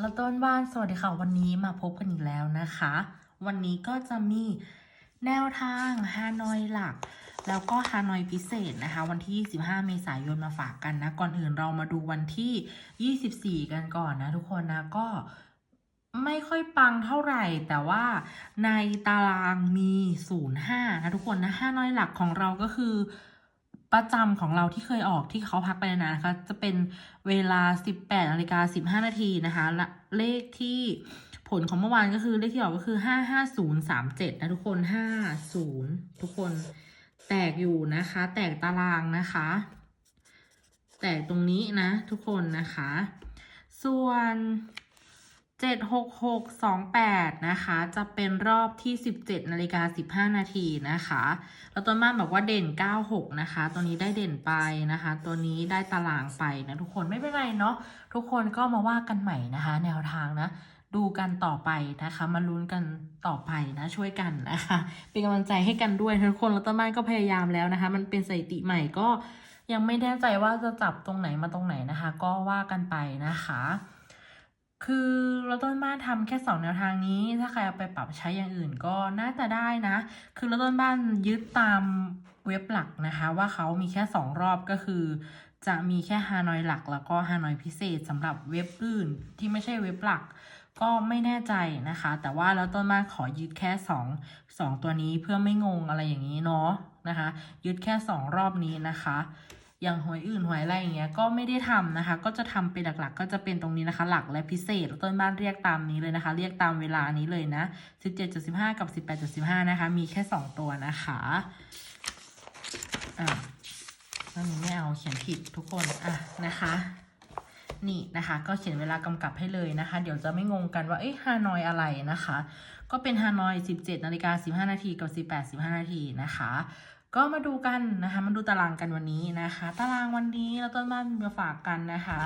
แล้วต้นบ้านสวัสดีค่ะวันนี้มาพบกันอีกแล้วนะคะ วันนี้ก็จะมีแนวทางฮานอยหลัก แล้วก็ฮานอยพิเศษนะคะ วันที่ 25 เมษายนมาฝากกันนะ ก่อนอื่นเรามาดูวันที่ 24 กันก่อนนะทุกคนนะก็ไม่ค่อยปังเท่าไหร่แต่ว่าในตารางมี 05 นะทุกคนนะฮานอยหลักของเราก็คือ ประจำของเราที่เคยออกที่เขาพักไปนานนะคะ จะเป็นเวลา 18นาฬิกา15 นาทีนะคะและเลขที่ผลของเมื่อวานก็คือเลขที่ออกก็คือ 55037 นะทุกคน 50 ทุกคนแตกอยู่นะคะ แตกตารางนะคะ แตกตรงนี้นะทุกคนนะคะ ส่วน 76628 นะคะ จะเป็นรอบที่ 17นาฬิกา15 นาทีนะคะ แล้วต้นบ้านบอกว่าเด่น 96 นะคะ ตัวนี้ได้เด่นไปนะคะ ตัวนี้ได้ตารางไปนะทุกคนไม่เป็นไรเนาะทุกคนก็มาว่ากันใหม่นะคะ แนวทางนะ ดูกันต่อไปนะคะ มาลุ้นกันต่อไปนะช่วยกันนะคะ เป็นกำลังใจให้กันด้วยทุกคนแล้วต้นบ้านก็พยายามแล้วนะคะ มันเป็นสถิติใหม่ก็ยังไม่แน่ใจว่าจะจับตรงไหนมาตรงไหนนะคะ ก็ว่ากันไปนะคะ คือเราต้นบ้านทำแค่สองแนวทางนี้ ถ้าใครเอาไปปรับใช้อย่างอื่นก็น่าจะได้นะ คือเราต้นบ้านยึดตามเว็บหลักนะคะ ว่าเขามีแค่สองรอบก็คือ จะมีแค่ฮานอยหลัก แล้วก็ฮานอยพิเศษสำหรับเว็บอื่นที่ไม่ใช่เว็บหลัก ก็ไม่แน่ใจนะคะ แต่ว่าแล้วต้นบ้านขอยึดแค่สองสองตัวนี้เพื่อไม่งงอะไรอย่างนี้เนาะนะคะ ยึดแค่สองรอบนี้นะคะ อย่างหวยอื่นหวยอะไรอย่างเงี้ยก็ไม่ได้ทำนะคะ ก็จะทำเป็นหลักๆ ก็จะเป็นตรงนี้นะคะ หลักและพิเศษต้นบ้านเรียกตามนี้เลยนะคะ เรียกตามเวลานี้เลยนะ 17.15 กับ 18.15 นะคะ มีแค่ 2 ตัวนะคะอะอันนี้ไม่เอาเขียนผิดทุกคนอะนะคะนี่นะคะ ก็เขียนเวลากำกับให้เลยนะคะ เดี๋ยวจะไม่งงกันว่าเอ๊ะฮานอยอะไรนะคะ ก็เป็นฮานอย 17นาฬิกา15 นาทีกับ 18 15 นาทีนะคะ ก็มาดูกันนะคะมาดูตารางกันวันนี้นะคะ ตารางวันนี้เราต้นบ้านมาฝากกันนะคะ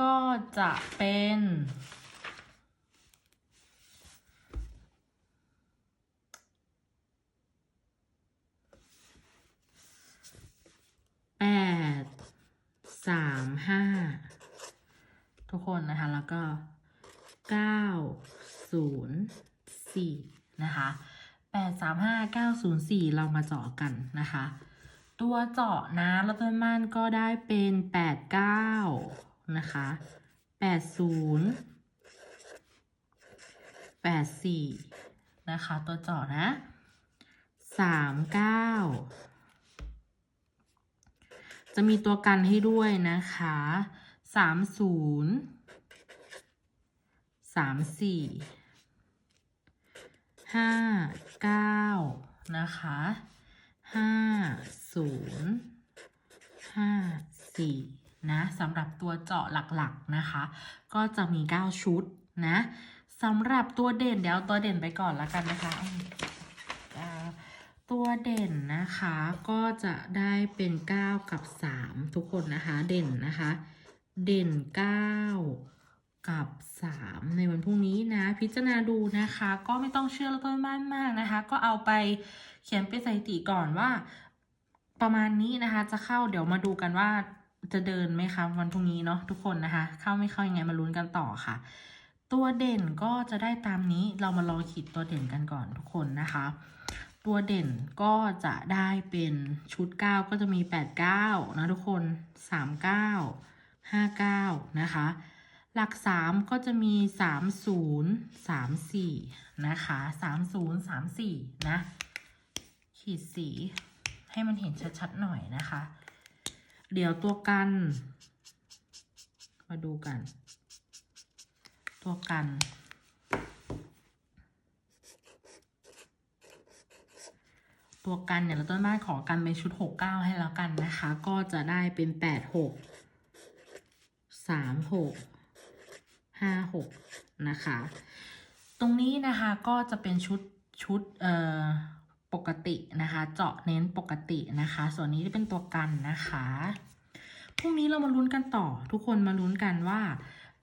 ก็จะเป็นแปดสามห้าทุกคนนะคะ แล้วก็เก้าศูนย์สี่นะคะ แปดสามห้าเก้าศูนย์สี่เรามาเจาะกันนะคะ ตัวเจาะนะแล้วต้นมานก็ได้เป็นแปดเก้านะคะแปดศูนย์แปดสี่นะคะ ตัวเจาะนะสามเก้าจะมีตัวกันให้ด้วยนะคะสามศูนย์สามสี่ ห้าเก้านะคะห้าศูนย์ห้าสี่นะสำหรับตัวเจาะหลักๆนะคะ ก็จะมี 9 ชุดนะสำหรับตัวเด่นเดี๋ยวตัวเด่นไปก่อนละกันนะคะ ตัวเด่นนะคะก็จะได้เป็น 9 กับ 3 ทุกคนนะคะ เด่นนะคะ เด่น 9 กับ 3 ในวันพรุ่งนี้นะ พิจารณาดูนะคะ ก็ไม่ต้องเชื่อแล้วต้นบ้านมากนะคะ ก็เอาไปเขียนเป็นสถิติก่อนว่า ประมาณนี้นะคะ จะเข้าเดี๋ยวมาดูกันว่าจะเดินไหมคะวันพรุ่งนี้เนาะทุกคนนะคะ เข้าไม่เข้ายังไงมาลุ้นกันต่อค่ะ ตัวเด่นก็จะได้ตามนี้เรามาลองขีดตัวเด่นกันก่อนทุกคนนะคะ ตัวเด่นก็จะได้เป็นชุด 9 ก็จะมี 8 9 นะทุกคน 3 9 5 9 นะคะ หลัก 3 ก็จะมี 30 3 4 นะคะ 30 3 4 นะ ขีดสีให้มันเห็นชัดๆหน่อยนะคะ เดี๋ยวตัวกัน มาดูกัน ตัวกัน ตัวกันเนี่ยเราต้นบ้านขอกันเป็นชุดหกเก้าให้แล้วกันนะคะ ก็จะได้เป็นแปด ห้าหกนะคะ ตรงนี้นะคะก็จะเป็นชุดชุดเอ่อปกตินะคะ เจาะเน้นปกตินะคะ ส่วนนี้จะเป็นตัวกันนะคะพรุ่งนี้เรามาลุ้นกันต่อ ทุกคนมาลุ้นกันว่า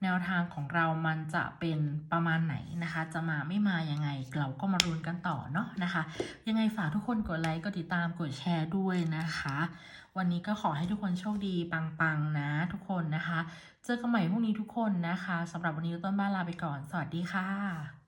แนวทางของเรามันจะเป็นประมาณไหนนะคะ จะมาไม่มายังไง เราก็มารุนกันต่อเนาะนะคะ ยังไงฝากทุกคนกดไลค์กดติดตามกดแชร์ด้วยนะคะ วันนี้ก็ขอให้ทุกคนโชคดีปังๆนะทุกคนนะคะ เจอกันใหม่พรุ่งนี้ทุกคนนะคะสำหรับวันนี้ต้นบ้านลาไปก่อน สวัสดีค่ะ